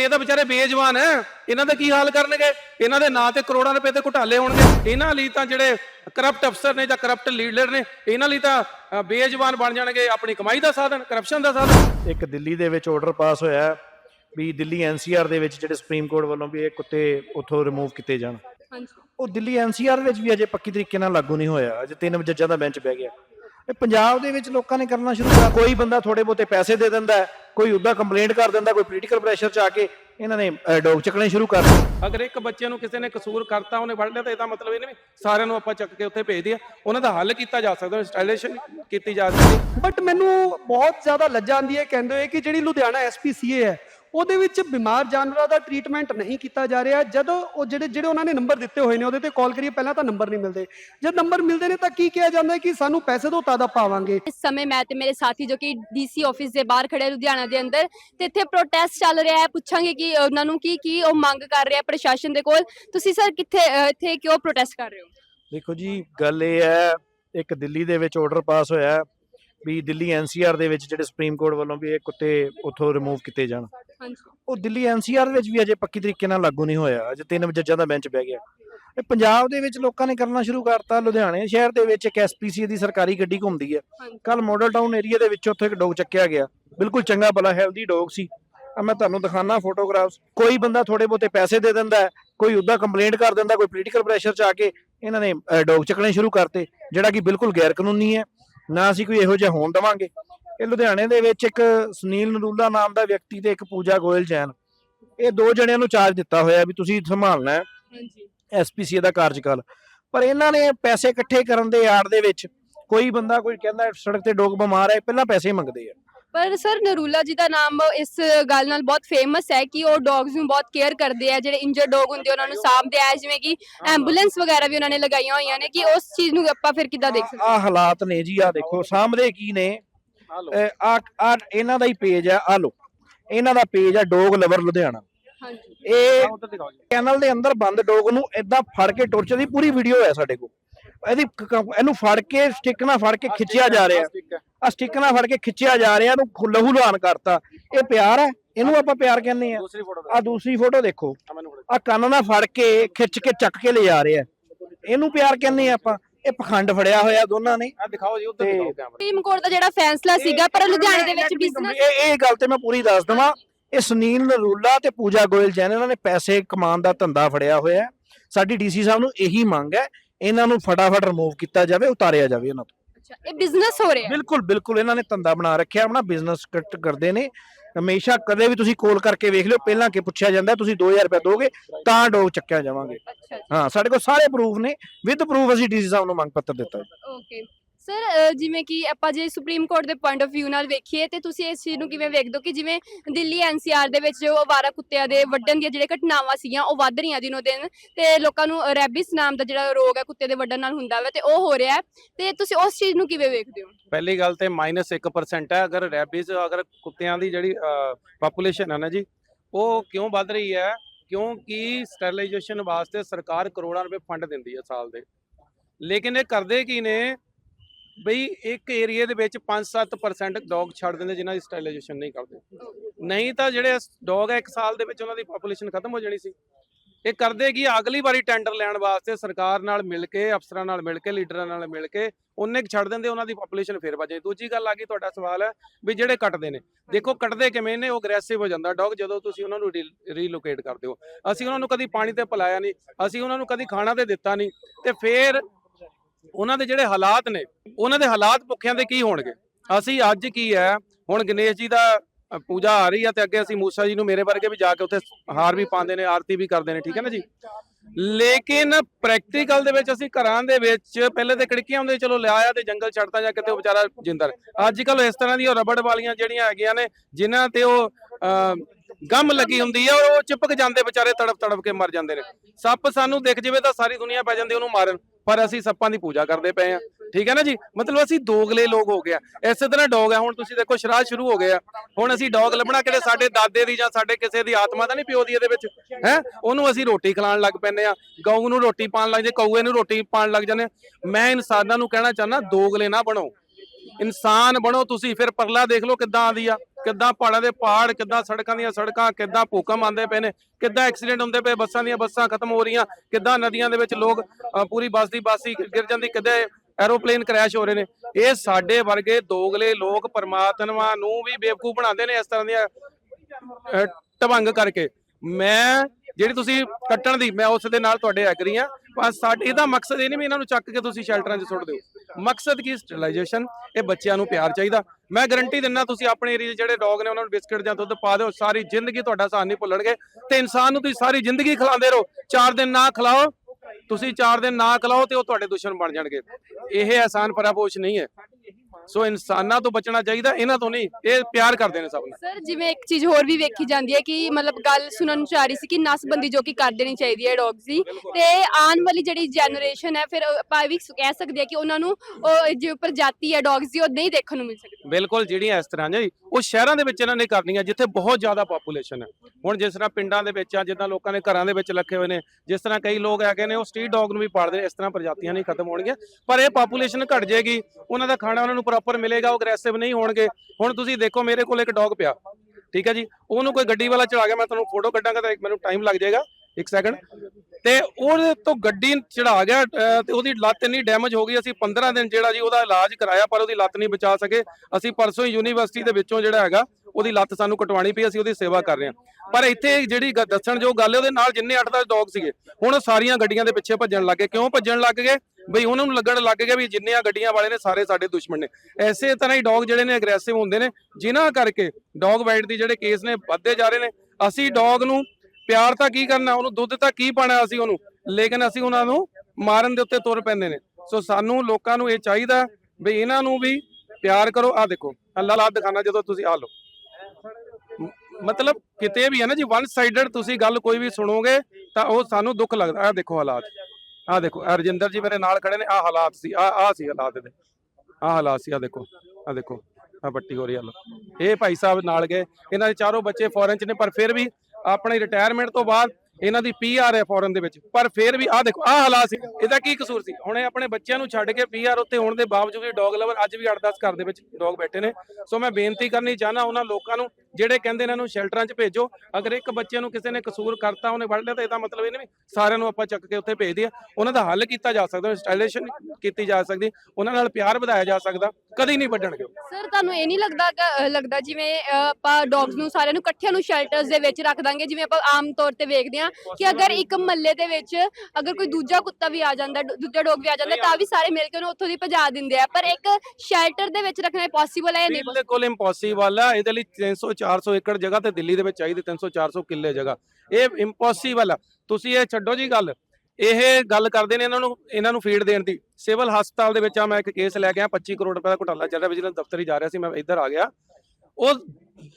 ਤੇ ਇਹ ਤਾਂ ਵਿਚਾਰੇ ਬੇਜਵਾਨ ਹੈ ਇਹਨਾਂ ਦਾ ਕੀ ਹਾਲ ਕਰਨਗੇ? ਇਹਨਾਂ ਦੇ ਨਾਂ ਤੇ ਕਰੋੜਾਂ ਰੁਪਏ ਦੇ ਘੁਟਾਲੇ ਹੋਣਗੇ। ਇਹਨਾਂ ਲਈ ਤਾਂ ਜਿਹੜੇ ਕਰਪਟ ਅਫਸਰ ਨੇ ਜਾਂ ਕਰਪਟ ਲੀਡਰ ਨੇ ਇਹਨਾਂ ਲਈ ਤਾਂ ਬੇਜਵਾਨ ਬਣ ਜਾਣਗੇ ਆਪਣੀ ਕਮਾਈ ਦਾ ਸਾਧਨ ਕਰਪਸ਼ਨ ਦਾ ਸਾਧਨ। ਇੱਕ ਦਿੱਲੀ ਦੇ ਵਿੱਚ ਆਰਡਰ ਪਾਸ ਹੋਇਆ ਵੀ ਦਿੱਲੀ ਐਨਸੀਆਰ ਦੇ ਵਿੱਚ ਜਿਹੜੇ ਸੁਪਰੀਮ ਕੋਰਟ ਵੱਲੋਂ ਵੀ ਇਹ ਕੁੱਤੇ ਉੱਥੋਂ ਰਿਮੂਵ ਕੀਤੇ ਜਾਣ। ਹਾਂਜੀ। ਉਹ ਦਿੱਲੀ ਐਨਸੀਆਰ ਵਿੱਚ ਵੀ ਅਜੇ ਪੱਕੀ ਤਰੀਕੇ ਨਾਲ ਲਾਗੂ ਨਹੀਂ ਹੋਇਆ। ਅਜੇ ਤਿੰਨ ਜੱਜਾਂ ਦਾ ਬੈਂਚ ਬਹਿ ਗਿਆ। ਇਹ ਪੰਜਾਬ ਦੇ ਵਿੱਚ ਲੋਕਾਂ ਨੇ ਕਰਨਾ ਸ਼ੁਰੂ ਕਰ ਕੋਈ ਬੰਦਾ ਥੋੜੇ ਬਹੁਤੇ ਪੈਸੇ ਦੇ ਦਿੰਦਾ ਹੈ, ਕੋਈ ਉੱਦਾਂ ਕੰਪਲੇਂਟ ਕਰ ਦਿੰਦਾ ਕੋਈ ਪੋਲੀਟੀਕਲ ਪ੍ਰੈਸ਼ਰ ਚ ਆ ਕੇ ਇਹਨਾਂ ਨੇ ਡੌਗ ਚੱਕਣੇ ਸ਼ੁਰੂ ਕਰ ਦਿੱਤੇ। ਅਗਰ ਇੱਕ ਬੱਚੇ ਨੂੰ ਕਿਸੇ ਨੇ ਕਸੂਰ ਕਰਤਾ ਉਹਨੇ ਫੜ ਲਿਆ ਤਾਂ ਇਹਦਾ ਮਤਲਬ ਇਹ ਨਹੀਂ ਵੀ ਸਾਰਿਆਂ ਨੂੰ ਆਪਾਂ ਚੱਕ ਕੇ ਉੱਥੇ ਭੇਜ ਦਈਏ। ਉਹਨਾਂ ਦਾ ਹੱਲ ਕੀਤਾ ਜਾ ਸਕਦਾ ਇੰਸਟਾਲੇਸ਼ਨ ਕੀਤੀ ਜਾ ਸਕਦੀ। ਬਟ ਮੈਨੂੰ ਬਹੁਤ ਜ਼ਿਆਦਾ ਲੱਜਾ ਆਂਦੀ ਹੈ ਕਹਿੰਦੇ ਹੋਏ ਕਿ ਜਿਹੜੀ ਲੁਧਿਆਣਾ ਐਸਪੀਸੀਏ ਹੈ ਉਹਦੇ ਵਿੱਚ ਬਿਮਾਰ ਜਾਨਵਰਾਂ ਦਾ ਟ੍ਰੀਟਮੈਂਟ ਨਹੀਂ ਕੀਤਾ ਜਾ ਰਿਹਾ। ਜਦੋਂ ਉਹ ਜਿਹੜੇ ਜਿਹੜੇ ਉਹਨਾਂ ਨੇ ਨੰਬਰ ਦਿੱਤੇ ਹੋਏ ਨੇ ਉਹਦੇ ਤੇ ਕਾਲ ਕਰੀਏ ਪਹਿਲਾਂ ਤਾਂ ਨੰਬਰ ਨਹੀਂ ਮਿਲਦੇ। ਜਦ ਨੰਬਰ ਮਿਲਦੇ ਨੇ ਤਾਂ ਕੀ ਕਿਹਾ ਜਾਂਦਾ ਹੈ ਕਿ ਸਾਨੂੰ ਪੈਸੇ ਦਿਓ ਤਾਂ ਪਾਵਾਂਗੇ। ਇਸ ਸਮੇਂ ਮੈਂ ਤੇ ਮੇਰੇ ਸਾਥੀ ਜੋ ਕਿ ਡੀਸੀ ਆਫਿਸ ਦੇ ਬਾਹਰ ਖੜੇ ਲੁਧਿਆਣਾ ਦੇ ਅੰਦਰ ਤੇ ਇੱਥੇ ਪ੍ਰੋਟੈਸਟ ਚੱਲ ਰਿਹਾ ਹੈ। ਪੁੱਛਾਂਗੇ ਕਿ ਉਹਨਾਂ ਨੂੰ ਕੀ ਕੀ ਉਹ ਮੰਗ ਕਰ ਰਿਹਾ ਪ੍ਰਸ਼ਾਸਨ ਦੇ ਕੋਲ। ਤੁਸੀਂ ਸਰ ਕਿੱਥੇ ਇੱਥੇ ਕਿਉਂ ਪ੍ਰੋਟੈਸਟ ਕਰ ਰਹੇ ਹੋ? ਦੇਖੋ ਜੀ ਗੱਲ ਇਹ ਹੈ ਇੱਕ ਦਿੱਲੀ ਦੇ ਵਿੱਚ ਆਰਡਰ ਪਾਸ ਹੋਇਆ ਹੈ ਵੀ ਦਿੱਲੀ ਐਨਸੀਆਰ ਦੇ ਵਿੱਚ ਜਿਹੜੇ ਸੁਪਰੀਮ ਕੋਰਟ ਵੱਲੋਂ ਵੀ ਇਹ ਕੁੱਤੇ ਉੱਥੋਂ ਰਿਮੂਵ ਕੀਤੇ ਜਾਣ। ਹਾਂਜੀ। ਉਹ ਦਿੱਲੀ ਐਨਸੀਆਰ ਵਿੱਚ ਵੀ ਅਜੇ ਪੱਕੀ ਤਰੀਕੇ ਨਾਲ ਲਾਗੂ ਨਹੀਂ ਹੋਇਆ। ਅਜੇ ਤਿੰਨ ਜੱਜਾਂ ਦਾ ਬੈਂਚ ਬਹਿ ਗਿਆ। ਇਹ ਪੰਜਾਬ ਦੇ ਵਿੱਚ ਲੋਕਾਂ ਨੇ ਕਰਨਾ ਸ਼ੁਰੂ ਕਰਤਾ ਲੁਧਿਆਣੇ ਸ਼ਹਿਰ ਦੇ ਵਿੱਚ ਇੱਕ ਐਸਪੀਸੀ ਦੀ ਸਰਕਾਰੀ ਗੱਡੀ ਘੁੰਮਦੀ ਹੈ। ਕੱਲ ਮਾਡਲ ਟਾਊਨ ਏਰੀਆ ਦੇ ਵਿੱਚ ਉੱਥੇ ਇੱਕ ਡੌਗ ਚੱਕਿਆ ਗਿਆ। ਬਿਲਕੁਲ ਚੰਗਾ ਭਲਾ ਹੈਲਦੀ ਡੌਗ ਸੀ। ਆ ਮੈਂ ਤੁਹਾਨੂੰ ਦਿਖਾਣਾ ਫੋਟੋਗ੍ਰਾਫਸ ਕੋਈ ਬੰਦਾ ਥੋੜੇ ਬਹੁਤੇ ਪੈਸੇ ਦੇ ਦਿੰਦਾ ਕੋਈ ਉੱਦਾਂ ਕੰਪਲੇਂਟ ਕਰ ਦਿੰਦਾ ਕੋਈ ਪੋਲੀਟੀਕਲ ਪ੍ਰੈਸ਼ਰ ਚ ਆ ਕੇ ਇਹਨਾਂ ਨੇ ਡੌਗ ਚੱਕਣੇ ਸ਼ੁਰੂ ਕਰਤੇ ਜਿਹੜਾ ਕਿ ਬਿਲਕੁਲ ਗੈਰ ਕਾਨੂੰਨੀ ਹੈ। ਨਾ ਅਸੀਂ ਕੋਈ ਇਹੋ ਜਿਹਾ ਹੋਣ ਦਵਾਂਗੇ। ਇਹ ਲੁਧਿਆਣੇ ਦੇ ਵਿੱਚ ਇੱਕ ਸੁਨੀਲ ਨਰੂਲਾ ਨਾਮ ਦਾ ਵਿਅਕਤੀ ਤੇ ਇੱਕ ਪੂਜਾ ਗੋਇਲ ਜੈਨ। ਇਹ ਦੋ ਜਣਿਆਂ ਨੂੰ ਚਾਰਜ ਦਿੱਤਾ ਹੋਇਆ ਵੀ ਤੁਸੀਂ ਸੰਭਾਲਣਾ ਹੈ। ਹਾਂਜੀ। ਐਸਪੀਸੀ ਦਾ ਕਾਰਜਕਾਲ। ਪਰ ਇਹਨਾਂ ਨੇ ਪੈਸੇ ਇਕੱਠੇ ਕਰਨ ਦੇ ਆੜ ਦੇ ਵਿੱਚ ਕੋਈ ਬੰਦਾ ਕੋਈ ਕਹਿੰਦਾ ਸੜਕ ਤੇ ਡੋਗ ਬਿਮਾਰ ਹੈ ਪਹਿਲਾਂ ਪੈਸੇ ਮੰਗਦੇ ਆ। ਪਰ ਸਰ ਨਰੂਲਾ ਜੀ ਦਾ ਨਾਮ ਇਸ ਗੱਲ ਨਾਲ ਬਹੁਤ ਫੇਮਸ ਹੈ ਕਿ ਉਹ ਡੌਗਸ ਨੂੰ ਬਹੁਤ ਕੇਅਰ ਕਰਦੇ ਆ ਜਿਹੜੇ ਇੰਜਰਡ ਡੌਗ ਹੁੰਦੇ ਉਹਨਾਂ ਨੂੰ ਸਾਂਭਦੇ ਆ ਜਿਵੇਂ ਕਿ ਐਂਬੂਲੈਂਸ ਵਗੈਰਾ ਵੀ ਉਹਨਾਂ ਨੇ ਲਗਾਈਆਂ ਹੋਈਆਂ ਨੇ ਕਿ ਉਸ ਚੀਜ਼ ਨੂੰ ਆਪਾਂ ਫਿਰ ਕਿੱਦਾਂ ਦੇਖ ਸਕਦੇ ਆ ਹਾਲਾਤ ਨੇ ਜੀ ਆ ਦੇਖੋ ਸਾਹਮਣੇ ਕੀ ਨੇ? ਆ ਆ ਇਹਨਾਂ ਦਾ ਹੀ ਪੇਜ ਆ ਆ ਲੋ ਇਹਨਾਂ ਦਾ ਪੇਜ ਆ ਡੋਗ ਲਵਰ ਲੁਧਿਆਣਾ। ਹਾਂਜੀ। ਇਹ ਚੈਨਲ ਦੇ ਅੰਦਰ ਬੰਦ ਡੋਗ ਨੂੰ ਇਦਾਂ ਫੜ ਕੇ ਟੋਰਚਰ ਦੀ ਪੂਰੀ ਵੀਡੀਓ ਹੈ ਸਾਡੇ ਕੋਲ। ਇਹਦੀ ਇਹਨੂੰ ਫੜ ਕੇ ਸਟਿਕ ਨਾਲ ਫੜ ਕੇ ਖਿੱਚਿਆ ਜਾ ਰਿਹਾ। ਆ। ਸਟਿਕ ਨਾਲ ਫੜ ਕੇ ਖਿੱਚਿਆ ਜਾ ਰਿਹਾ ਇਹਨੂੰ ਲਹੂ ਲੁਹਾਨ ਕਰਤਾ। ਇਹ ਪਿਆਰ ਹੈ ਇਹਨੂੰ ਆਪਾਂ ਪਿਆਰ ਕਹਿੰਦੇ ਆ। ਦੂਸਰੀ ਫੋਟੋ ਆ ਦੂਸਰੀ ਫੋਟੋ ਦੇਖੋ। ਆ ਕੰਨ ਨਾਲ ਫੜ ਕੇ ਖਿੱਚ ਕੇ ਚੱਕ ਕੇ ਲੈ ਜਾ ਰਿਹਾ। ਇਹਨੂੰ ਪਿਆਰ ਕਹਿੰਦੇ ਆ ਆਪਾਂ। ਇਹ ਪਖੰਡ ਫੜਿਆ ਹੋਇਆ ਦੋਨਾਂ ਨੇ। ਆ ਦਿਖਾਓ ਜੀ ਉੱਧਰ ਤੇ- ਦਿਖਾਓ ਕੈਮਰਾ ਸੁਪਰੀਮ ਕੋਰਟ ਦਾ ਜਿਹੜਾ ਫੈਸਲਾ ਸੀਗਾ ਪਰ ਲੁਧਿਆਣੇ ਦੇ ਵਿੱਚ ਬਿਜ਼ਨਸ ਇਹ ਇਹ ਗੱਲ ਤੇ ਮੈਂ ਪੂਰੀ ਦੱਸ ਦਵਾਂ। ਇਹ ਸੁਨੀਲ ਨਰੂਲਾ ਤੇ ਪੂਜਾ ਗੋਇਲ ਜੈਨ ਇਹਨਾਂ ਨੇ ਪੈਸੇ ਕਮਾਉਣ ਦਾ ਧੰਦਾ ਫੜਿਆ ਹੋਇਆ। ਸਾਡੀ ਡੀਸੀ ਸਾਹਿਬ ਨੂੰ ਇਹੀ ਮੰਗ ਹੈ ਇਹਨਾਂ ਨੂੰ ਫਟਾਫਟ ਰਿਮੂਵ ਕੀਤਾ ਜਾਵੇ ਉਤਾਰਿਆ ਜਾਵੇ ਇਹਨਾਂ ਤੋਂ। ਅੱਛਾ ਇਹ ਬਿਜ਼ਨਸ ਹੋ ਰਿਹਾ। ਬਿਲਕੁਲ ਬਿਲਕੁਲ ਇਹਨਾਂ ਨੇ ਧੰਦਾ ਬਣਾ ਰੱਖਿਆ ਆਪਣਾ ਬਿਜ਼ਨਸ ਕਰਦੇ ਨੇ। ਹਮੇਸ਼ਾ ਕਦੇ ਵੀ ਤੁਸੀਂ ਕਾਲ ਕਰਕੇ ਵੇਖ ਲਿਓ ਪਹਿਲਾਂ ਕਿ ਪੁੱਛਿਆ ਜਾਂਦਾ ਤੁਸੀਂ 2000 ਰੁਪਏ ਦੋਗੇ ਤਾਂ ਡੋਗ ਚੱਕਿਆ ਜਾਵਾਂਗੇ। ਹਾਂ ਸਾਡੇ ਕੋਲ ਸਾਰੇ ਪ੍ਰੂਫ ਨੇ ਵਿਦ ਪ੍ਰੂਫ ਅਸੀਂ ਡੀਸੀ ਸਾਹਿਬ ਨੂੰ ਮੰਗ ਪੱਤਰ ਦਿੱਤਾ ਓਕੇ ਸਰ ਜਿਵੇਂ ਕਿ ਆਪਾਂ ਜੇ ਸੁਪਰੀਮ ਕੋਰਟ ਦੇ ਪੁਆਇੰਟ ਆਫ View ਨਾਲ ਵੇਖੀਏ, ਤੇ ਤੁਸੀਂ ਇਸ ਚੀਜ਼ ਨੂੰ ਕਿਵੇਂ ਵੇਖਦੇ ਹੋ ਕਿ ਜਿਵੇਂ ਦਿੱਲੀ ਐਨਸੀਆਰ ਦੇ ਵਿੱਚ ਜੋ ਅਵਾਰਾ ਕੁੱਤਿਆਂ ਦੇ ਵੱਢਣ ਦੀਆਂ ਜਿਹੜੇ ਘਟਨਾਵਾਂ ਸੀਗੀਆਂ, ਉਹ ਵੱਧ ਰਹੀਆਂ ਦਿਨੋ ਦਿਨ, ਤੇ ਲੋਕਾਂ ਨੂੰ ਰੈਬਿਸ ਨਾਮ ਦਾ ਜਿਹੜਾ ਰੋਗ ਹੈ ਕੁੱਤੇ ਦੇ ਵੱਢਣ ਨਾਲ ਹੁੰਦਾ ਵਾ, ਤੇ ਉਹ ਹੋ ਰਿਹਾ ਹੈ। ਤੇ ਤੁਸੀਂ ਉਸ ਚੀਜ਼ ਨੂੰ ਕਿਵੇਂ ਵੇਖਦੇ ਹੋ? ਪਹਿਲੀ ਗੱਲ ਤੇ -1% ਹੈ, ਅਗਰ ਰੈਬੀਜ਼ ਅਗਰ ਕੁੱਤਿਆਂ ਦੀ ਜਿਹੜੀ ਪਾਪੂਲੇਸ਼ਨ ਹੈ ਨਾ ਜੀ, ਉਹ ਕਿਉਂ ਵੱਧ ਰਹੀ ਹੈ? ਕਿਉਂਕਿ ਸਟਰਲਾਈਜੇਸ਼ਨ ਵਾਸਤੇ ਸਰਕਾਰ ਕਰੋੜਾਂ ਰੁਪਏ ਫੰਡ ਦਿੰਦੀ ਹੈ ਸਾਲ ਦੇ। ਲੇਕਿਨ ਇਹ ਕਰਦੇ ਕੀ ਨੇ? ਬਈ ਇੱਕ ਏਰੀਆ ਦੇ ਵਿੱਚ 5-7% ਡੌਗ ਛੱਡ ਦਿੰਦੇ ਜਿਨ੍ਹਾਂ ਦੀ ਸਟਾਈਲਾਈਜੇਸ਼ਨ ਨਹੀਂ ਕਰਦੇ। ਨਹੀਂ ਤਾਂ ਜਿਹੜੇ ਡੌਗ ਹੈ, ਇੱਕ ਸਾਲ ਦੇ ਵਿੱਚ ਉਹਨਾਂ ਦੀ ਪਾਪੂਲੇਸ਼ਨ ਖਤਮ ਹੋ ਜਾਣੀ ਸੀ। ਇਹ ਕਰਦੇ ਕੀ ਅਗਲੀ ਵਾਰੀ ਟੈਂਡਰ ਲੈਣ ਵਾਸਤੇ ਸਰਕਾਰ ਨਾਲ ਮਿਲ ਕੇ, ਅਫਸਰਾਂ ਨਾਲ ਮਿਲ ਕੇ ਲੀਡਰਾਂ ਨਾਲ ਮਿਲ ਕੇ ਉਹਨੇ ਕੁ ਛੱਡ ਦਿੰਦੇ, ਉਹਨਾਂ ਦੀ ਪਾਪੂਲੇਸ਼ਨ ਫਿਰ ਵਜੇ ਦੂਜੀ ਗੱਲ ਆ ਗਈ ਤੁਹਾਡਾ ਸਵਾਲ ਹੈ ਵੀ ਜਿਹੜੇ ਕੱਟਦੇ ਨੇ। ਦੇਖੋ ਕੱਟਦੇ ਕਿਵੇਂ ਨੇ, ਉਹ ਅਗਰੈਸਿਵ ਹੋ ਜਾਂਦਾ ਡੌਗ ਜਦੋਂ ਤੁਸੀਂ ਉਹਨਾਂ ਨੂੰ ਰੀਲੋਕੇਟ ਕਰਦੇ ਹੋ। ਅਸੀਂ ਉਹਨਾਂ ਨੂੰ ਕਦੀ ਪਾਣੀ ਤੇ ਪਿਲਾਇਆ ਨਹੀਂ, ਅਸੀਂ ਉਹਨਾਂ ਨੂੰ ਕਦੀ ਖਾਣਾ ਤੇ ਦਿੱਤਾ ਨਹੀਂ ਤੇ ਫਿਰ ਉਹਨਾਂ ਦੇ ਜਿਹੜੇ ਹਾਲਾਤ ਨੇ ਉਹਨਾਂ ਦੇ ਹਾਲਾਤ ਭੁੱਖਿਆਂ ਦੇ ਕੀ ਹੋਣਗੇ? ਅਸੀਂ ਅੱਜ ਕੀ ਹੈ ਹੁਣ ਗਣੇਸ਼ ਜੀ ਦਾ ਪੂਜਾ ਆ ਰਹੀ ਆ ਤੇ ਅੱਗੇ ਅਸੀਂ ਮੂਸਾ ਜੀ ਨੂੰ ਮੇਰੇ ਵਰਗੇ ਵੀ ਜਾ ਕੇ ਉੱਥੇ ਹਾਰ ਵੀ ਪਾਉਂਦੇ ਨੇ ਆਰਤੀ ਵੀ ਕਰਦੇ ਨੇ ਠੀਕ ਹੈ ਨਾ ਜੀ? ਲੇਕਿਨ ਪ੍ਰੈਕਟੀਕਲ ਦੇ ਵਿੱਚ ਅਸੀਂ ਘਰਾਂ ਦੇ ਵਿੱਚ ਪਹਿਲੇ ਤੇ ਖਿੜਕੀਆਂ ਹੁੰਦੇ ਚਲੋ ਲਿਆਇਆ ਤੇ ਜੰਗਲ ਛੱਡਤਾ ਜਾਂ ਕਿਤੇ ਉਹ ਵਿਚਾਰਾ ਜਿੰਦਾ ਅੱਜ ਕੱਲ ਇਸ ਤਰ੍ਹਾਂ ਦੀਆਂ ਰਬੜ ਵਾਲੀਆਂ ਜਿਹੜੀਆਂ ਹੈਗੀਆਂ ਨੇ ਜਿਨ੍ਹਾਂ ਤੇ ਉਹ ਅ, ਗਮ ਲੱਗੀ ਹੁੰਦੀ ਹੈ ਔਰ ਉਹ ਚਿਪਕ ਜਾਂਦੇ ਵਿਚਾਰੇ ਤੜਪ ਤੜਪ ਕੇ ਮਰ ਜਾਂਦੇ ਨੇ। ਸੱਪ ਸਾਨੂੰ ਦਿਖ ਜਵੇ ਤਾਂ ਸਾਰੀ ਦੁਨੀਆ ਪੈ ਜਾਂਦੀ ਉਹਨੂੰ ਮਾਰਨ। ਪਰ ਅਸੀਂ ਸੱਪਾਂ ਦੀ ਪੂਜਾ ਕਰਦੇ ਪਏ ਆ। ਠੀਕ ਹੈ ਨਾ ਜੀ? ਮਤਲਬ ਅਸੀਂ ਦੋਗਲੇ ਲੋਕ ਹੋ ਗਏ ਆ। ਇਸੇ ਤਰ੍ਹਾਂ ਡੌਗ ਆ, ਹੁਣ ਤੁਸੀਂ ਦੇਖੋ ਸ਼ਰਾਧ ਸ਼ੁਰੂ ਹੋ ਗਏ ਆ। ਹੁਣ ਅਸੀਂ ਡੌਗ ਲੱਭਣਾ ਕਿਹੜੇ ਸਾਡੇ ਦਾਦੇ ਦੀ ਜਾਂ ਸਾਡੇ ਕਿਸੇ ਦੀ ਆਤਮਾ ਤਾਂ ਨਹੀਂ ਪਿਓ ਦੀ ਇਹਦੇ ਵਿੱਚ? ਹੈ? ਉਹਨੂੰ ਅਸੀਂ ਰੋਟੀ ਖਿਲਾਉਣ ਲੱਗ ਪੈਂਦੇ ਆ। ਗਊ ਨੂੰ ਰੋਟੀ ਪਾਣ ਲੱਗ ਜੇ ਕੌਏ ਨੂੰ ਰੋਟੀ ਪਾਣ ਲੱਗ ਜਾਂਦੇ ਮੈਂ ਇਨਸਾਨਾਂ ਨੂੰ ਕਹਿਣਾ ਚਾਹੁੰਦਾ, ਦੋਗਲੇ ਨਾ ਬਣੋ। ਇਨਸਾਨ ਬਣੋ ਤੁਸੀਂ, ਫਿਰ ਪਰਲਾ ਦੇਖ ਲਓ ਕਿੱਦਾਂ ਆਂਦੀ ਆ। ਕਿੱਦਾਂ ਪਹਾੜਾਂ ਦੇ ਪਹਾੜ ਕਿੱਦਾਂ ਸੜਕਾਂ ਦੀਆਂ ਸੜਕਾਂ ਕਿੱਦਾਂ ਭੂਕੰਪ ਆਉਂਦੇ ਪਏ ਨੇ ਕਿੱਦਾਂ ਐਕਸੀਡੈਂਟ ਹੁੰਦੇ ਪਏ ਬੱਸਾਂ ਦੀਆਂ ਬੱਸਾਂ ਖਤਮ ਹੋ ਰਹੀਆਂ ਕਿੱਦਾਂ ਨਦੀਆਂ ਦੇ ਵਿੱਚ ਲੋਕ ਪੂਰੀ ਬੱਸ ਦੀ ਬੱਸ ਹੀ ਗਿਰ ਜਾਂਦੀ ਕਿੱਦਾਂ ਐਰੋਪਲੇਨ ਕ੍ਰੈਸ਼ ਹੋ ਰਹੇ ਨੇ। ਇਹ ਸਾਡੇ ਵਰਗੇ ਦੋਗਲੇ ਲੋਕ ਪਰਮਾਤਮਾ ਨੂੰ ਵੀ ਬੇਵਕੂਫ ਬਣਾਉਂਦੇ ਨੇ ਇਸ ਤਰ੍ਹਾਂ ਦੀਆਂ ਅ, ਕਰਕੇ। ਮੈਂ ਜਿਹੜੀ ਤੁਸੀਂ ਕੱਟਣ ਦੀ ਮੈਂ ਉਸ ਦੇ ਨਾਲ ਤੁਹਾਡੇ ਐਗਰੀ ਆ ਪਰ ਸਾਡੇ ਇਹਦਾ ਮਕਸਦ ਇਹ ਨਹੀਂ ਵੀ ਇਹਨਾਂ ਨੂੰ ਚੱਕ ਕੇ ਤੁਸੀਂ ਸ਼ੈਲਟਰਾਂ 'ਚ ਸੁੱਟ ਦਿਓ। ਮਕਸਦ ਕੀ ਸਟਰਲਾਈਜੇਸ਼ਨ ਇਹ ਬੱਚਿਆਂ ਨੂੰ ਪਿਆਰ ਚਾਹੀਦਾ। ਮੈਂ ਗਰੰਟੀ ਦਿੰਦਾ, ਤੁਸੀਂ ਆਪਣੇ ਏਰੀਆ ਜਿਹੜੇ ਡੌਗ ਨੇ, ਉਹਨਾਂ ਨੂੰ ਬਿਸਕਟ ਜਾਂ ਦੁੱਧ ਪਾ ਦਿਓ, ਸਾਰੀ ਜ਼ਿੰਦਗੀ ਤੁਹਾਡਾ ਸਾਥ ਨਹੀਂ ਭੁੱਲਣਗੇ। ਤੇ ਇਨਸਾਨ ਨੂੰ ਤੁਸੀਂ ਸਾਰੀ ਜ਼ਿੰਦਗੀ ਖਿਲਾਉਂਦੇ ਰਹੋ। ਚਾਰ ਦਿਨ ਨਾ ਖਿਲਾਓ, ਤੁਸੀਂ ਚਾਰ ਦਿਨ ਨਾ ਖਿਲਾਓ ਤੇ ਉਹ ਤੁਹਾਡੇ ਦੁਸ਼ਮਣ ਬਣ ਜਾਣਗੇ। ਇਹ ਆਸਾਨ ਪਰਾਪੋਸ਼ ਨਹੀਂ ਹੈ। ਸੋ ਇਨਸਾਨਾਂ ਤੋਂ ਬਚਣਾ ਚਾਹੀਦਾ ਇਹਨਾਂ ਤੋਂ ਨਹੀਂ ਇਹ ਪਿਆਰ ਕਰਦੇ ਨੇ ਸਭ ਨੂੰ। ਸਰ ਜਿਵੇਂ ਇੱਕ ਚੀਜ਼ ਹੋਰ ਵੀ ਵੇਖੀ ਜਾਂਦੀ ਹੈ ਕਿ ਮਤਲਬ ਗੱਲ ਸੁਣਨ ਨੂੰ ਆ ਰਹੀ ਸੀ ਕਿ ਨਸਬੰਦੀ ਜੋ ਕਿ ਕਰ ਦੇਣੀ ਚਾਹੀਦੀ ਹੈ ਡੌਗਸ ਦੀ ਤੇ ਆਉਣ ਵਾਲੀ ਜਿਹੜੀ ਜਨਰੇਸ਼ਨ ਹੈ ਫਿਰ ਆਪਾਂ ਵੀ ਕਹਿ ਸਕਦੇ ਆ ਕਿ ਉਹਨਾਂ ਨੂੰ ਉਹ ਜੋ ਪ੍ਰਜਾਤੀ ਹੈ ਡੌਗਸ ਦੀ ਉਹ ਨਹੀਂ ਦੇਖਣ ਨੂੰ ਮਿਲ ਸਕਦੀ। ਬਿਲਕੁਲ ਜਿਹੜੀਆਂ ਇਸ ਤਰ੍ਹਾਂ ਜੀ ਉਹ ਸ਼ਹਿਰਾਂ ਦੇ ਵਿੱਚ ਇਹਨਾਂ ਨੇ ਕਰਨੀਆਂ, ਜਿੱਥੇ ਬਹੁਤ ਜ਼ਿਆਦਾ ਪਾਪੂਲੇਸ਼ਨ ਹੈ। ਹੁਣ ਜਿਸ ਤਰ੍ਹਾਂ ਪਿੰਡਾਂ ਦੇ ਵਿੱਚ ਆ, ਜਿੱਦਾਂ ਲੋਕਾਂ ਨੇ ਘਰਾਂ ਦੇ ਵਿੱਚ ਰੱਖੇ ਹੋਏ ਨੇ, ਜਿਸ ਤਰ੍ਹਾਂ ਕਈ ਲੋਕ ਹੈਗੇ ਨੇ ਉਹ ਸਟਰੀਟ ਡੌਗ ਨੂੰ ਵੀ ਪਾਲਦੇ ਨੇ, ਇਸ ਤਰ੍ਹਾਂ ਪ੍ਰਜਾਤੀਆਂ ਨਹੀਂ ਖਤਮ ਹੋਣਗੀਆਂ। ਪਰ ਇਹ ਪਾਪੂਲੇਸ਼ਨ ਘਟ ਜਾਏਗੀ, ਉਹਨਾਂ ਦਾ ਖਾਣਾ ਉਹਨਾਂ ਨੂੰ ਪ੍ਰੋਪਰ ਮਿਲੇਗਾ, ਉਹ ਅਗਰੈਸਿਵ ਨਹੀਂ ਹੋਣਗੇ। ਹੁਣ ਤੁਸੀਂ ਦੇਖੋ, ਮੇਰੇ ਕੋਲ ਇੱਕ ਡੌਗ ਪਿਆ। ਠੀਕ ਹੈ ਜੀ, ਉਹਨੂੰ ਕੋਈ ਗੱਡੀ ਵਾਲਾ ਚੜਾ ਗਿਆ, ਮੈਂ ਤੁਹਾਨੂੰ ਫੋਟੋ ਕੱਢਾਂਗਾ, ਤਾਂ ਮੈਨੂੰ ਟਾਈਮ ਲੱਗ ਜਾਏਗਾ, ਇੱਕ ਸੈਕਿੰਡ ਤੇ ਉਹਦੇ ਤੋਂ ਗੱਡੀ ਚੜਾ ਗਿਆ ਤੇ ਉਹਦੀ ਲੱਤ ਇੰਨੀ ਡੈਮੇਜ ਹੋ ਗਈ, ਅਸੀਂ 15 ਦਿਨ ਜਿਹੜਾ ਜੀ ਉਹਦਾ ਇਲਾਜ ਕਰਾਇਆ, ਪਰ ਉਹਦੀ ਲੱਤ ਨਹੀਂ ਬਚਾ ਸਕੇ। ਅਸੀਂ ਪਰਸੋਂ ਹੀ ਯੂਨੀਵਰਸਿਟੀ ਦੇ ਵਿੱਚੋਂ ਜਿਹੜਾ ਹੈਗਾ, ਉਹਦੀ ਲੱਤ ਸਾਨੂੰ ਕਟਵਾਣੀ ਪਈ, ਅਸੀਂ ਉਹਦੀ ਸੇਵਾ ਕਰ ਰਹੇ ਹਾਂ। ਪਰ ਇੱਥੇ ਜਿਹੜੀ ਗ- ਦੱਸਣ ਜੋ ਗੱਲ ਹੈ, ਉਹਦੇ ਨਾਲ ਜਿੰਨੇ 8-10 ਡੌਗ ਸੀਗੇ, ਹੁਣ ਉਹ ਸਾਰੀਆਂ ਗੱਡੀਆਂ ਦੇ ਪਿੱਛੇ ਭੱਜਣ ਲੱਗੇ ਕਿਉਂ ਭੱਜਣ ਲੱਗ ਗਏ? ਬਈ ਉਹਨਾਂ ਨੂੰ ਲੱਗਣ ਲੱਗ ਗਿਆ ਵੀ ਜਿੰਨੀਆਂ ਗੱਡੀਆਂ ਵਾਲੇ ਨੇ ਸਾਰੇ ਸਾਡੇ ਦੁਸ਼ਮਣ ਨੇ। ਐਸੇ ਤਰ੍ਹਾਂ ਹੀ ਡੌਗ ਜਿਹੜੇ ਨੇ ਅਗਰੈਸਿਵ ਹੁੰਦੇ ਨੇ, ਜਿਨ੍ਹਾਂ ਕਰਕੇ ਡੌਗ ਵਾਈਟ ਦੀ ਜਿਹੜੇ ਕੇਸ ਨੇ ਵੱਧਦੇ ਜਾ ਰਹੇ ਨੇ। ਅਸੀਂ ਡੌਗ ਨੂੰ ਪਿਆਰ ਤਾਂ ਕੀ ਕਰਨਾ, ਉਹਨੂੰ ਦੁੱਧ ਤਾਂ ਕੀ ਪਾਣਾ ਅਸੀਂ ਉਹਨੂੰ? ਲੇਕਿਨ ਅਸੀਂ ਉਹਨਾਂ ਨੂੰ ਮਾਰਨ ਦੇ ਉੱਤੇ ਤੁਰ ਪੈਂਦੇ ਨੇ। ਸੋ ਸਾਨੂੰ ਲੋਕਾਂ ਨੂੰ ਇਹ ਚਾਹੀਦਾ ਵੀ ਇਹਨਾਂ ਨੂੰ ਵੀ ਪਿਆਰ ਕਰੋ। ਆ ਦੇਖੋ, ਅੱਲਾ ਲਾ ਦਿਖਾਣਾ ਜਦੋਂ ਤੁਸੀਂ ਆ ਲਓ। ਮਤਲਬ ਕਿਤੇ ਵੀ ਹੈ ਨਾ ਜੀ ਵਨ ਸਾਈਡਡ ਤੁਸੀਂ ਗੱਲ ਕੋਈ ਵੀ ਸੁਣੋਗੇ ਤਾਂ ਉਹ ਸਾਨੂੰ ਦੁੱਖ ਲੱਗਦਾ। ਆ ਦੇਖੋ ਹਾਲਾਤ। ਆ ਦੇਖੋ, ਆਹ ਰਜਿੰਦਰ ਜੀ ਮੇਰੇ ਨਾਲ ਖੜੇ ਨੇ ਆ ਹਾਲਾਤ ਸੀ ਆ ਆ ਸੀ ਹਾਲਾਤ ਇਹਦੇ। ਆ ਹਾਲਾਤ ਸੀ ਆ ਦੇਖੋ ਆ ਦੇਖੋ ਆ ਪੱਟੀ ਹੋ ਰਹੀ ਆ ਇਹ ਭਾਈ ਸਾਹਿਬ ਨਾਲ ਗਏ। ਇਹਨਾਂ ਦੇ ਚਾਰੋਂ ਬੱਚੇ ਫੋਰਨ ਚ ਨੇ, ਪਰ ਫਿਰ ਵੀ ਆਪਣੀ ਰਿਟਾਇਰਮੈਂਟ ਤੋਂ ਬਾਅਦ ਇਹਨਾਂ ਦੀ ਪੀਆਰ ਹੈ ਫੋਰਨ ਦੇ ਵਿੱਚ। ਪਰ ਫਿਰ ਵੀ ਆਹ ਦੇਖੋ, ਆਹ ਹਾਲਾਤ ਸੀ। ਇਹਦਾ ਕੀ ਕਸੂਰ ਸੀ? ਹੁਣ ਇਹ ਆਪਣੇ ਬੱਚਿਆਂ ਨੂੰ ਛੱਡ ਕੇ ਪੀਆਰ ਉੱਤੇ ਹੋਣ ਦੇ ਬਾਵਜੂਦ ਵੀ ਡੌਗ ਲਵਰ ਅੱਜ ਵੀ 8-10 ਘਰ ਦੇ ਵਿੱਚ ਡੌਗ ਬੈਠੇ ਨੇ। ਸੋ ਮੈਂ ਬੇਨਤੀ ਕਰਨੀ ਚਾਹਨਾ ਉਹਨਾਂ ਲੋਕਾਂ ਨੂੰ, ਜਿਹੜੇ ਕਹਿੰਦੇ ਇਹਨਾਂ ਨੂੰ ਸ਼ੈਲਟਰਾਂ 'ਚ ਭੇਜੋ। ਅਗਰ ਇੱਕ ਬੱਚੇ ਨੂੰ ਕਿਸੇ ਨੇ ਕਸੂਰ ਕਰਤਾ, ਉਹਨੇ ਵੜ ਲਿਆ, ਤਾਂ ਇਹਦਾ ਮਤਲਬ ਇਹ ਨਹੀਂ ਸਾਰਿਆਂ ਨੂੰ ਆਪਾਂ ਚੱਕ ਕੇ ਉੱਥੇ ਭੇਜ ਦਈਏ। ਉਹਨਾਂ ਦਾ ਹੱਲ ਕੀਤਾ ਜਾ ਸਕਦਾ ਸਟਾਈਲੇਸ਼ਨ ਕੀਤੀ ਜਾ ਸਕਦੀ, ਉਹਨਾਂ ਨਾਲ ਪਿਆਰ ਵਧਾਇਆ ਜਾ ਸਕਦਾ, ਕਦੀ ਨਹੀਂ ਵੱਢਣਗੇ ਸਰ ਤੁਹਾਨੂੰ ਇਹ ਨਹੀਂ ਲੱਗਦਾ ਲੱਗਦਾ ਜਿਵੇਂ ਆਪਾਂ ਡੌਗਸ ਨੂੰ ਸਾਰਿਆਂ ਨੂੰ ਇਕੱਠਿਆਂ ਨੂੰ ਸ਼ੈਲਟਰਸ ਦੇ ਵਿੱਚ ਰੱਖ ਦਾਂਗੇ, ਜਿਵੇਂ ਆਪਾਂ ਆਮ ਤੌਰ ਤੇ ਵੇਖਦੇ ਹਾਂ ਕਿ ਅਗਰ ਇੱਕ ਮਹੱਲੇ ਦੇ ਵਿੱਚ ਅਗਰ ਕੋਈ ਦੂਜਾ ਕੁੱਤਾ ਵੀ ਆ ਜਾਂਦਾ ਦੂਜਾ ਡੌਗ ਵੀ ਆ ਜਾਂਦਾ ਤਾਂ ਵੀ ਸਾਰੇ ਮਿਲ ਕੇ ਉਹਨੂੰ ਉੱਥੋਂ ਦੀ ਭਜਾ ਦਿੰਦੇ ਆ। ਪਰ ਇੱਕ ਸ਼ੈਲਟਰ ਦੇ ਵਿੱਚ ਰੱਖਣਾ ਪੋਸੀਬਲ ਹੈ ਜਾਂ ਨਹੀਂ ਬਿਲਕੁਲ ਇੰਪੋਸੀਬਲ ਆ ਇਹਦੇ ਲਈ 300 400 ਏਕੜ ਜਗ੍ਹਾ ਤੇ ਦਿੱਲੀ ਦੇ ਵਿੱਚ ਚਾਹੀਦੀ 300 400 ਕਿੱਲੇ ਜਗ੍ਹਾ। ਇਹ ਇੰਪੋਸੀਬਲ ਤੁਸੀਂ ਇਹ ਛੱਡੋ ਜੀ ਗੱਲ। ਇਹ ਗੱਲ ਕਰਦੇ ਨੇ ਇਹਨਾਂ ਨੂੰ ਇਹਨਾਂ ਨੂੰ ਫੀਡ ਦੇਣ ਦੀ। ਸਿਵਲ ਹਸਪਤਾਲ ਦੇ ਵਿੱਚ ਆ ਮੈਂ ਇੱਕ ਕੇਸ ਲੈ ਕੇ ਆ 25 ਕਰੋੜ ਰੁਪਏ ਦਾ ਘੁਟਾਲਾ ਚੱਲ ਰਿਹਾ ਵਿਜੀਲੈਂਸ ਦਫ਼ਤਰ ਹੀ ਜਾ ਰਿਹਾ ਸੀ ਮੈਂ ਇੱਧਰ ਆ ਗਿਆ। ਉਹ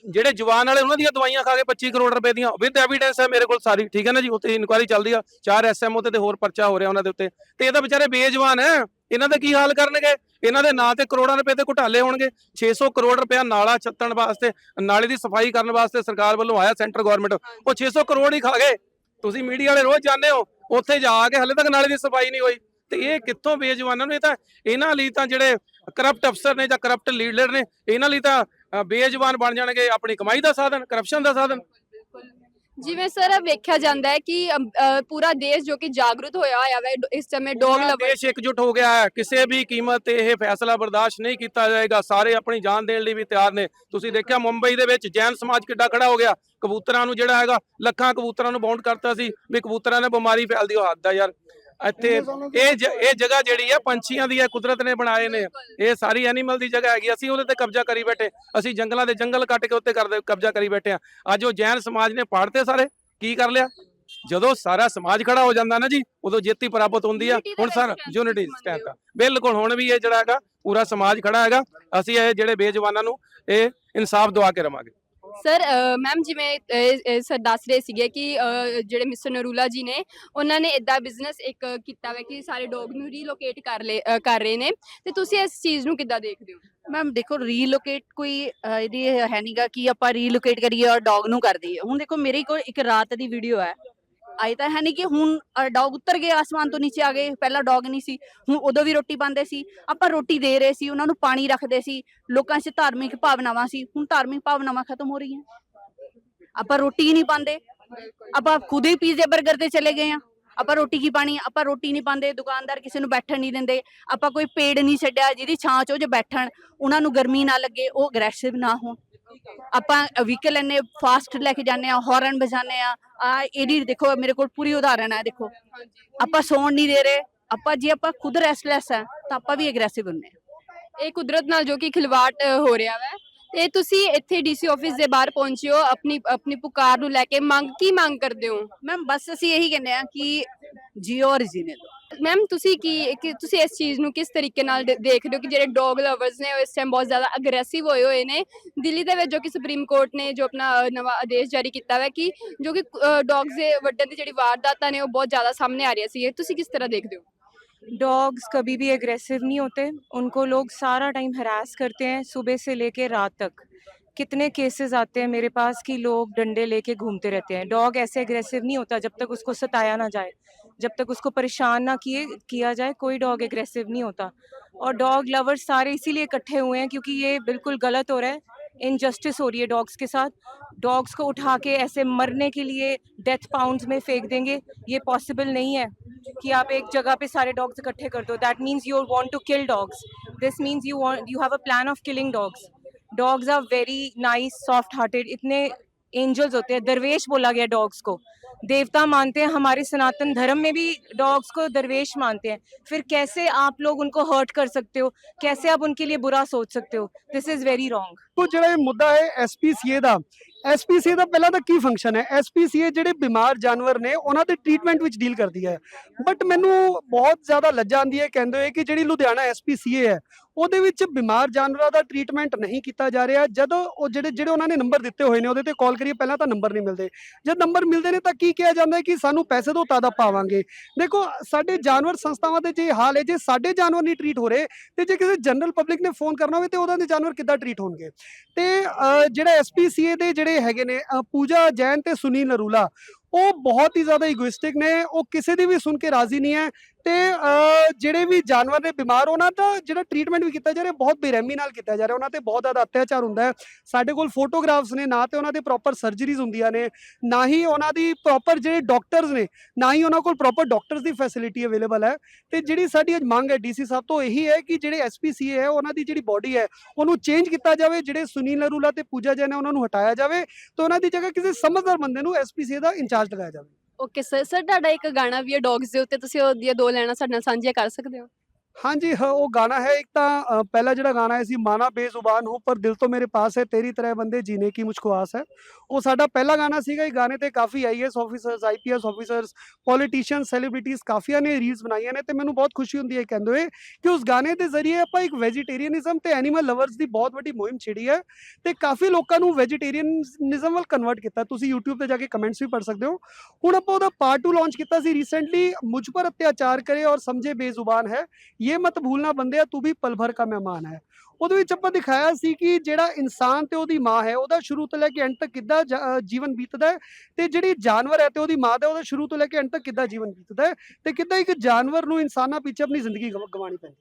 ਜਿਹੜੇ ਜਵਾਨ ਵਾਲੇ ਉਹਨਾਂ ਦੀਆਂ ਦਵਾਈਆਂ ਖਾ ਕੇ 25 ਕਰੋੜ ਰੁਪਏ ਦੀਆਂ ਵਿਦ ਐਵੀਡੈਂਸ ਹੈ ਮੇਰੇ ਕੋਲ ਸਾਰੀ, ਠੀਕ ਹੈ ਨਾ ਜੀ? ਉੱਤੇ ਇਨਕੁਆਇਰੀ ਚੱਲਦੀ ਆ, ਚਾਰ ਐਸਐਮਓ ਤੇ ਹੋਰ ਪਰਚਾ ਹੋ ਰਿਹਾ ਉਹਨਾਂ ਦੇ ਉੱਤੇ। ਤੇ ਇਹ ਵਿਚਾਰੇ ਬੇਜਵਾਨ ਹੈ। ਇਹਨਾਂ ਦਾ ਕੀ ਹਾਲ ਕਰਨਗੇ? ਇਹਨਾਂ ਦੇ ਨਾਂ ਤੇ ਕਰੋੜਾਂ ਰੁਪਏ ਤੇ ਘੁਟਾਲੇ ਹੋਣਗੇ। 600 ਕਰੋੜ ਰੁਪਇਆ ਨਾਲਾ ਛੱਤਣ ਵਾਸਤੇ, ਨਾਲੇ ਦੀ ਸਫ਼ਾਈ ਕਰਨ ਵਾਸਤੇ ਸਰਕਾਰ ਵੱਲੋਂ ਆਇਆ ਸੈਂਟਰ ਗਵਰਨਮੈਂਟ ਉਹ 600 ਕਰੋੜ ਹੀ ਖਾ ਗਏ। ਤੁਸੀਂ ਮੀਡੀਆ ਵਾਲੇ ਰੋਜ਼ ਜਾਂਦੇ ਹੋ, ਉੱਥੇ ਜਾ ਕੇ ਹਲੇ ਤੱਕ ਨਾਲੇ ਦੀ ਸਫ਼ਾਈ ਨਹੀਂ ਹੋਈ। ਤੇ ਇਹ ਕਿੱਥੋਂ ਬੇਜਵਾਨਾਂ ਨੂੰ? ਇਹ ਤਾਂ ਇਹਨਾਂ ਲਈ ਤਾਂ ਜਿਹੜੇ ਕਰਪਟ ਅਫਸਰ ਨੇ ਜਾਂ ਕਰਪਟ ਲੀਡਰ ਨੇ, ਇਹਨਾਂ ਲਈ ਤਾਂ ਅ, ਬੇਜਵਾਨ ਬਣ ਜਾਣਗੇ ਆਪਣੀ ਕਮਾਈ ਦਾ ਸਾਧਨ ਕਰਪਸ਼ਨ ਦਾ ਸਾਧਨ। ਜਿਵੇਂ ਸਰ ਵੇਖਿਆ ਜਾਂਦਾ ਹੈ ਕਿ ਅਮ, ਅ, ਪੂਰਾ ਦੇਸ਼ ਜੋ ਕਿ ਜਾਗਰੂਕ ਹੋਇਆ ਹੋਇਆ ਹੈ ਇਸ ਸਮੇਂ ਡੌਗ ਪੂਰਾ ਲਵਰ ਦੇਸ਼ ਇਕਜੁੱਟ ਹੋ ਗਿਆ ਹੈ। ਕਿਸੇ ਵੀ ਕੀਮਤ ਤੇ ਇਹ ਫੈਸਲਾ ਬਰਦਾਸ਼ਤ ਨਹੀਂ ਕੀਤਾ ਜਾਏਗਾ। ਸਾਰੇ ਆਪਣੀ ਜਾਨ ਦੇਣ ਲਈ ਵੀ ਤਿਆਰ ਨੇ। ਤੁਸੀਂ ਦੇਖਿਆ ਮੁੰਬਈ ਦੇ ਵਿੱਚ ਜੈਨ ਸਮਾਜ ਕਿੱਡਾ ਖੜਾ ਹੋ ਗਿਆ। ਕਬੂਤਰਾਂ ਨੂੰ ਜਿਹੜਾ ਹੈਗਾ ਲੱਖਾਂ ਕਬੂਤਰਾਂ ਨੂੰ ਬਾਉਂਡ ਕਰਤਾ ਸੀ ਵੀ ਕਬੂਤਰਾਂ ਨੇ ਬਿਮਾਰੀ ਫੈਲਦੀ ਉਹ ਹੱਦ ਆ ਯਾਰ। ਇੱਥੇ ਇਹ ਜ- ਇਹ ਜਗ੍ਹਾ ਜਿਹੜੀ ਹੈ ਪੰਛੀਆਂ ਦੀ ਹੈ ਕੁਦਰਤ ਨੇ ਬਣਾਏ ਨੇ। ਇਹ ਸਾਰੀ ਐਨੀਮਲ ਦੀ ਜਗ੍ਹਾ ਹੈਗੀ ਅਸੀਂ ਉਹਦੇ ਤੇ ਕਬਜ਼ਾ ਕਰੀ ਬੈਠੇ। ਅਸੀਂ ਜੰਗਲਾਂ ਦੇ ਜੰਗਲ ਕੱਟ ਕੇ ਉੱਤੇ ਕਰਦੇ ਕਬਜ਼ਾ ਕਰੀ ਬੈਠੇ ਆ। ਅੱਜ ਉਹ ਜੈਨ ਸਮਾਜ ਨੇ ਪਾੜਤੇ ਸਾਰੇ। ਕੀ ਕਰ ਲਿਆ? ਜਦੋਂ ਸਾਰਾ ਸਮਾਜ ਖੜਾ ਹੋ ਜਾਂਦਾ ਨਾ ਜੀ ਉਦੋਂ ਜਿੱਤ ਹੀ ਪ੍ਰਾਪਤ ਹੁੰਦੀ ਆ। Unity ਦੇ ਹੁਣ ਸਰ ਯੂਨਿਟੀ ਮੰਨਦੇ ਸਟੈਂਡ। ਆ। ਬਿਲਕੁਲ ਹੁਣ ਵੀ ਇਹ ਜਿਹੜਾ ਹੈਗਾ ਪੂਰਾ ਸਮਾਜ ਖੜਾ ਹੈਗਾ। ਅਸੀਂ ਇਹ ਜਿਹੜੇ ਬੇਜਵਾਨਾਂ ਨੂੰ ਇਹ ਇਨਸਾਫ ਦਵਾ ਕੇ ਰਵਾਂਗੇ। ਸਰ ਮੈਮ ਜਿਵੇਂ ਸਰ ਦੱਸ ਰਹੇ ਸੀਗੇ ਕਿ ਜਿਹੜੇ ਮਿਸਟਰ ਨਰੂਲਾ ਜੀ ਨੇ, ਉਹਨਾਂ ਨੇ ਇਦਾਂ ਬਿਜ਼ਨਸ ਇੱਕ ਕੀਤਾ ਹੋਇਆ ਕਿ ਸਾਰੇ ਡੌਗ ਨੂੰ ਰੀਲੋਕੇਟ ਕਰ ਲੈ ਕਰ ਰਹੇ ਨੇ। ਤੇ ਤੁਸੀਂ ਇਸ ਚੀਜ਼ ਨੂੰ ਕਿੱਦਾਂ ਦੇਖਦੇ ਹੋ? ਮੈਮ, ਦੇਖੋ ਰੀਲੋਕੇਟ ਕੋਈ ਇਹਦੀ ਹੈ ਨਹੀਂਗਾ ਕਿ ਆਪਾਂ ਰੀਲੋਕੇਟ ਕਰੀਏ ਔਰ ਡੌਗ ਨੂੰ ਕਰ ਦਈਏ। ਹੁਣ ਦੇਖੋ, ਮੇਰੇ ਕੋਲ ਇੱਕ ਰਾਤ ਦੀ ਵੀਡੀਓ ਹੈ। ਆਏ ਤਾਂ ਹੈ ਨਹੀਂ ਕਿ ਹੁਣ ਡੌਗ ਉੱਤਰ ਗਏ, ਆਸਮਾਨ ਤੋਂ ਨੀਚੇ ਆ ਗਏ। ਪਹਿਲਾਂ ਡੌਗ ਨਹੀਂ ਸੀ, ਹੁਣ ਉਦੋਂ ਵੀ ਰੋਟੀ ਪਾਉਂਦੇ ਸੀ। ਆਪਾਂ ਰੋਟੀ ਦੇ ਰਹੇ ਸੀ, ਉਹਨਾਂ ਨੂੰ ਪਾਣੀ ਰੱਖਦੇ ਸੀ। ਲੋਕਾਂ 'ਚ ਧਾਰਮਿਕ ਭਾਵਨਾਵਾਂ ਸੀ। ਹੁਣ ਧਾਰਮਿਕ ਭਾਵਨਾਵਾਂ ਖਤਮ ਹੋ ਰਹੀਆਂ। ਆਪਾਂ ਰੋਟੀ ਹੀ ਨਹੀਂ ਪਾਉਂਦੇ। ਆਪਾਂ ਖੁਦ ਹੀ ਪੀਜ਼ੇ 버ਗਰ ਤੇ ਚਲੇ ਗਏ ਆ। ਆਪਾਂ ਰੋਟੀ ਕੀ ਪਾਣੀ, ਆਪਾਂ ਰੋਟੀ ਨਹੀਂ ਪਾਉਂਦੇ, ਦੁਕਾਨਦਾਰ ਕਿਸੇ ਨੂੰ ਬੈਠਣ ਨਹੀਂ ਦਿੰਦੇ, ਆਪਾਂ ਕੋਈ ਪੇੜ ਨਹੀਂ ਛੱਡਿਆ ਜਿਹਦੀ ਛਾਂ 'ਚ ਉਹ ਜੇ ਬੈਠਣ, ਉਹਨਾਂ ਨੂੰ ਗਰਮੀ ਨਾ ਲੱਗੇ, ਉਹ ਅਗਰੈਸਿਵ ਨਾ ਹੋਣ। ਆਪਾਂ ਵਹੀਕਲ ਇੰਨੇ ਫਾਸਟ ਲੈ ਕੇ ਜਾਂਦੇ ਆ ਹਾਰਨ ਵਜਾਉਂਦੇ ਆ ਆ ਇਹਦੀ ਦੇਖੋ, ਮੇਰੇ ਕੋਲ ਪੂਰੀ ਉਦਾਹਰਣ ਹੈ, ਦੇਖੋ। ਆਪਾਂ ਸੌਣ ਨਹੀਂ ਦੇ ਰਹੇ, ਆਪਾਂ ਜੇ ਆਪਾਂ ਖੁਦ ਰੈਸਟਲੈਸ ਆ ਤਾਂ ਆਪਾਂ ਵੀ ਅਗਰੈਸਿਵ ਹੁੰਨੇ ਆ ਇਹ ਕੁਦਰਤ ਨਾਲ ਜੋ ਕਿ ਖਿਲਵਾੜ ਹੋ ਰਿਹਾ ਵੈ। ਤੇ ਤੁਸੀਂ ਇੱਥੇ ਡੀਸੀ ਆਫਿਸ ਦੇ ਬਾਹਰ ਪਹੁੰਚੇ ਹੋ ਆਪਣੀ ਆਪਣੀ ਪੁਕਾਰ ਨੂੰ ਲੈ ਕੇ। ਮੰਗ ਕੀ ਮੰਗ ਕਰਦੇ ਹੋ? ਮੈਮ ਬਸ ਅਸੀਂ ਇਹੀ ਕਹਿੰਦੇ ਆ ਕਿ ਜੀਓ ਔਰ ਜੀਨੇ ਦੋ ਮੈਮ ਤੁਸੀਂ ਕੀ ਕਿ ਤੁਸੀਂ ਇਸ ਚੀਜ਼ ਨੂੰ ਕਿਸ ਤਰੀਕੇ ਨਾਲ ਦੇ- ਦੇਖਦੇ ਹੋ ਕਿ ਜਿਹੜੇ ਡੌਗ ਲਵਰਸ ਨੇ ਉਹ ਇਸ ਟਾਈਮ ਬਹੁਤ ਜ਼ਿਆਦਾ ਅਗਰੈਸਿਵ ਹੋਏ ਹੋਏ ਨੇ? ਦਿੱਲੀ ਦੇ ਵਿੱਚ ਜੋ ਕਿ ਸੁਪਰੀਮ ਕੋਰਟ ਨੇ ਜੋ ਆਪਣਾ ਅ, ਨਵਾਂ ਆਦੇਸ਼ ਜਾਰੀ ਕੀਤਾ ਹੈ ਕਿ ਜੋ ਕਿ ਡੌਗਸ ਦੇ ਵੱਢਣ ਦੀ ਜਿਹੜੀ ਵਾਰਦਾਤਾਂ ਨੇ ਉਹ ਬਹੁਤ ਜ਼ਿਆਦਾ ਸਾਹਮਣੇ ਆ ਰਹੀਆਂ ਸੀ। ਤੁਸੀਂ ਕਿਸ ਤਰ੍ਹਾਂ ਦੇਖਦੇ ਹੋ? डॉग्स कभी भी एग्रेसिव नहीं होते। उनको लोग सारा टाइम हरास करते हैं सुबह से लेके रात तक। कितने केसेस आते हैं मेरे पास कि लोग डंडे लेके घूमते रहते हैं। डॉग ऐसे एग्रेसिव नहीं होता जब तक उसको सताया ना जाए, जब तक उसको परेशान ना किए, किया जाए, कोई डॉग एग्रेसिव नहीं होता। और डॉग लवर्स सारे इसीलिए इकट्ठे हुए हैं क्योंकि ये बिल्कुल गलत हो रहा है। इनजस्टिस हो रही है डॉग्स के साथ। डॉग्स को उठा के ऐसे मरने के लिए डेथ पाउंड में फेंक देंगे। ये पॉसिबल नहीं है कि आप एक जगह पे सारे डॉग्स इकट्ठे कर दो। That means you want to kill dogs this means you you have a plan of killing dogs dogs are very nice soft hearted इतने एंजल्स होते हैं दरवेश बोला गया डॉग्स को देवता मानते हैं हमारे सनातन धर्म में भी डॉग्स को दरवेश मानते हैं फिर कैसे आप लोग उनको हर्ट कर सकते हो कैसे आप उनके लिए बुरा सोच सकते हो दिस इज वेरी रॉन्ग ਉਹ ਜਿਹੜਾ ਇਹ ਮੁੱਦਾ ਹੈ ਐਸਪੀਸੀਏ ਦਾ ਐਸਪੀਸੀਏ ਦਾ ਪਹਿਲਾਂ ਤਾਂ ਕੀ ਫੰਕਸ਼ਨ ਹੈ ਐਸਪੀਸੀਏ ਜਿਹੜੇ ਬਿਮਾਰ ਜਾਨਵਰ ਨੇ ਉਹਨਾਂ ਦੇ ਟ੍ਰੀਟਮੈਂਟ ਵਿੱਚ ਡੀਲ ਕਰਦੀ ਹੈ ਬਟ ਮੈਨੂੰ ਬਹੁਤ ਜ਼ਿਆਦਾ ਲੱਜਾ ਆਉਂਦੀ ਹੈ ਕਹਿੰਦੇ ਹੋਏ ਕਿ ਜਿਹੜੀ ਲੁਧਿਆਣਾ ਐਸਪੀਸੀਏ ਹੈ ਉਹਦੇ ਵਿੱਚ ਬਿਮਾਰ ਜਾਨਵਰਾਂ ਦਾ ਟ੍ਰੀਟਮੈਂਟ ਨਹੀਂ ਕੀਤਾ ਜਾ ਰਿਹਾ। ਜਦੋਂ ਉਹ ਜਿਹੜੇ ਜਿਹੜੇ ਉਹਨਾਂ ਨੇ ਨੰਬਰ ਦਿੱਤੇ ਹੋਏ ਨੇ ਉਹਦੇ ਤੇ ਕਾਲ ਕਰੀਏ ਪਹਿਲਾਂ ਤਾਂ ਨੰਬਰ ਨਹੀਂ ਮਿਲਦੇ। ਜਦ ਨੰਬਰ ਮਿਲਦੇ ਨੇ ਤਾਂ ਕੀ ਕਿਹਾ ਜਾਂਦਾ ਹੈ ਕਿ ਸਾਨੂੰ ਪੈਸੇ ਦਿਓ ਤਦ ਪਾਵਾਂਗੇ ਦੇਖੋ ਸਾਡੇ ਜਾਨਵਰ ਸੰਸਥਾਵਾਂ ਦੇ ਜੇ ਹਾਲ ਹੈ ਜੇ ਸਾਡੇ ਜਾਨਵਰ ਨਹੀਂ ਟ੍ਰੀਟ ਹੋ ਰਹੇ ਤੇ ਜੇ ਕਿਸੇ ਜਨਰਲ ਪਬਲਿਕ ਨੇ ਫੋਨ ਕਰਨਾ ਹੋਵੇ ਤੇ ਉਹਨਾਂ ਦੇ ਜਾਨਵਰ ਕਿੱਦਾਂ ਟ੍ਰੀਟ ਹੋਣਗੇ? ਤੇ ਅਹ, ਜਿਹੜਾ ਐਸਪੀਸੀਏ ਦੇ ਜਿਹੜੇ ਹੈਗੇ ਨੇ ਪੂਜਾ ਜੈਨ ਤੇ ਸੁਨੀਲ ਨਰੂਲਾ ਉਹ ਬਹੁਤ ਹੀ ਜ਼ਿਆਦਾ ਇਗੋਇਸਟਿਕ ਨੇ। ਉਹ ਕਿਸੇ ਦੀ ਵੀ ਸੁਣ ਕੇ ਰਾਜ਼ੀ ਨਹੀਂ ਹੈ। ਤੇ ਜਿਹੜੇ ਵੀ ਜਾਨਵਰ ਨੇ ਬਿਮਾਰ, ਉਹਨਾਂ ਦਾ ਜਿਹੜਾ ਟ੍ਰੀਟਮੈਂਟ ਵੀ ਕੀਤਾ ਜਾ ਰਿਹਾ ਬਹੁਤ ਬੇਰਹਿਮੀ ਨਾਲ ਕੀਤਾ ਜਾ ਰਿਹਾ। ਉਹਨਾਂ ਤੇ ਬਹੁਤ ਜ਼ਿਆਦਾ ਅਤਿਆਚਾਰ ਹੁੰਦਾ ਹੈ। ਸਾਡੇ ਕੋਲ ਫੋਟੋਗ੍ਰਾਫਸ ਨੇ, ਨਾ ਤੇ ਉਹਨਾਂ ਦੇ ਪ੍ਰੋਪਰ ਸਰਜਰੀਜ਼ ਹੁੰਦੀਆਂ ਨੇ, ਨਾ ਹੀ ਉਹਨਾਂ ਦੀ ਪ੍ਰੋਪਰ ਜਿਹੜੇ ਡਾਕਟਰਸ ਨੇ, ਨਾ ਹੀ ਉਹਨਾਂ ਕੋਲ ਪ੍ਰੋਪਰ ਡਾਕਟਰਸ ਦੀ ਫੈਸਿਲਿਟੀ ਅਵੇਲੇਬਲ ਹੈ। ਤੇ ਜਿਹੜੀ ਸਾਡੀ ਅੱਜ ਮੰਗ ਹੈ ਡੀਸੀ ਸਾਹਿਬ ਤੋਂ ਇਹੀ ਹੈ ਕਿ ਜਿਹੜੇ ਐਸਪੀਸੀਏ ਹੈ, ਉਹਨਾਂ ਦੀ ਜਿਹੜੀ ਬਾਡੀ ਹੈ, ਉਹਨੂੰ ਚੇਂਜ ਕੀਤਾ ਜਾਵੇ, ਜਿਹੜੇ ਸੁਨੀਲ ਅਰੂਲਾ ਤੇ ਪੂਜਾ ਜੈਨ ਹੈ, ਉਹਨਾਂ ਨੂੰ ਹਟਾਇਆ ਜਾਵੇ, ਤੇ ਉਹਨਾਂ ਦੀ ਜਗ੍ਹਾ ਕਿਸੇ ਸਮਝਦਾਰ ਬੰਦੇ ਨੂੰ ਐਸਪੀਸੀਏ ਦਾ ਇੰਚਾਰਜ ਲਗਾਇਆ ਜਾਵੇ। ਓਕੇ ਸਰ ਸਰ ਤੁਹਾਡਾ ਇੱਕ ਗਾਣਾ ਵੀ ਹੈ ਡੌਗਸ ਦੇ ਉੱਤੇ। ਤੁਸੀਂ ਉਹਦੀਆਂ ਦੋ ਲੈਣਾ ਸਾਡੇ ਨਾਲ ਸਾਂਝੀਆਂ ਕਰ ਸਕਦੇ ਹੋ? ਹਾਂਜੀ ਹ- ਉਹ ਗਾਣਾ ਹੈ ਇੱਕ ਤਾਂ ਅ, ਪਹਿਲਾ ਜਿਹੜਾ ਗਾਣਾ ਹੈ ਸੀ ਮਾਨਾ ਬੇਜ਼ੁਬਾਨ ਹੋ ਪਰ ਦਿਲ ਤੋਂ ਮੇਰੇ ਪਾਸ ਹੈ ਤੇਰੀ ਤਰ੍ਹਾਂ ਬੰਦੇ ਜੀਨੇ ਕੀ ਮੁਝਕੋ ਆਸ ਹੈ। ਉਹ ਸਾਡਾ ਪਹਿਲਾ ਗਾਣਾ ਸੀਗਾ ਇਹ ਗਾਣੇ ਤੇ ਕਾਫੀ IAS officers IPS officers politicians celebrities ਕਾਫੀਆਂ ਨੇ ਰੀਲਸ ਬਣਾਈਆਂ ਨੇ ਤੇ ਮੈਨੂੰ ਬਹੁਤ ਖੁਸ਼ੀ ਹੁੰਦੀ ਹੈ ਕਹਿੰਦੇ ਹੋਏ ਕਿ ਉਸ ਗਾਣੇ ਦੇ ਜ਼ਰੀਏ ਆਪਾਂ ਇੱਕ ਵੈਜੀਟੇਰੀਅਨਿਜ਼ਮ ਤੇ ਐਨੀਮਲ ਲਵਰਸ ਦੀ ਬਹੁਤ ਵੱਡੀ ਮੁਹਿੰਮ ਛਿੜੀ ਹੈ ਤੇ ਕਾਫੀ ਲੋਕਾਂ ਨੂੰ ਵੈਜੀਟੇਰੀਅਨਿਜ਼ਮ ਵੱਲ ਕਨਵਰਟ ਕੀਤਾ। ਤੁਸੀਂ YouTube ਤੇ ਜਾ ਕੇ ਕਮੈਂਟਸ ਵੀ ਪੜ੍ਹ ਸਕਦੇ ਹੋ। ਹੁਣ ਆਪਾਂ ਉਹਦਾ ਪਾਰਟ 2 ਲਾਂਚ ਕੀਤਾ ਸੀ ਰੀਸੈਂਟਲੀ ਮੁਝ ਪਰ ਅਤਿਆਚਾਰ ਕਰੇ ਔਰ ਸਮਝੇ ਬੇਜ਼ੁਬਾਨ ਹੈ। ਇਹ ਮਤ ਭੂਲਣਾ ਬੰਦਿਆ ਤੂੰ ਵੀ ਪਲ ਭਰ ਕਾ ਮਹਿਮਾਨ ਹੈ। ਉਹਦੇ ਵਿੱਚ ਆਪਾਂ ਦਿਖਾਇਆ ਸੀ ਕਿ ਜਿਹੜਾ ਇਨਸਾਨ ਤੇ ਉਹਦੀ ਮਾਂ ਹੈ, ਉਹਦਾ ਸ਼ੁਰੂ ਤੋਂ ਲੈ ਕੇ ਐਂਡ ਤੱਕ ਕਿੱਦਾਂ ਜੀਵਨ ਬੀਤਦਾ ਹੈ ਤੇ ਜਿਹੜੀ ਜਾਨਵਰ ਹੈ ਤੇ ਉਹਦੀ ਮਾਂ ਦਾ, ਉਹਦਾ ਸ਼ੁਰੂ ਤੋਂ ਲੈ ਕੇ ਐਂਡ ਤੱਕ ਕਿੱਦਾਂ ਜੀਵਨ ਬੀਤਦਾ ਹੈ ਤੇ ਕਿੱਦਾਂ ਇੱਕ ਜਾਨਵਰ ਨੂੰ ਇਨਸਾਨਾਂ ਪਿੱਛੇ ਆਪਣੀ ਜ਼ਿੰਦਗੀ ਗਵਾ- ਗਵਾਉਣੀ ਪੈਂਦੀ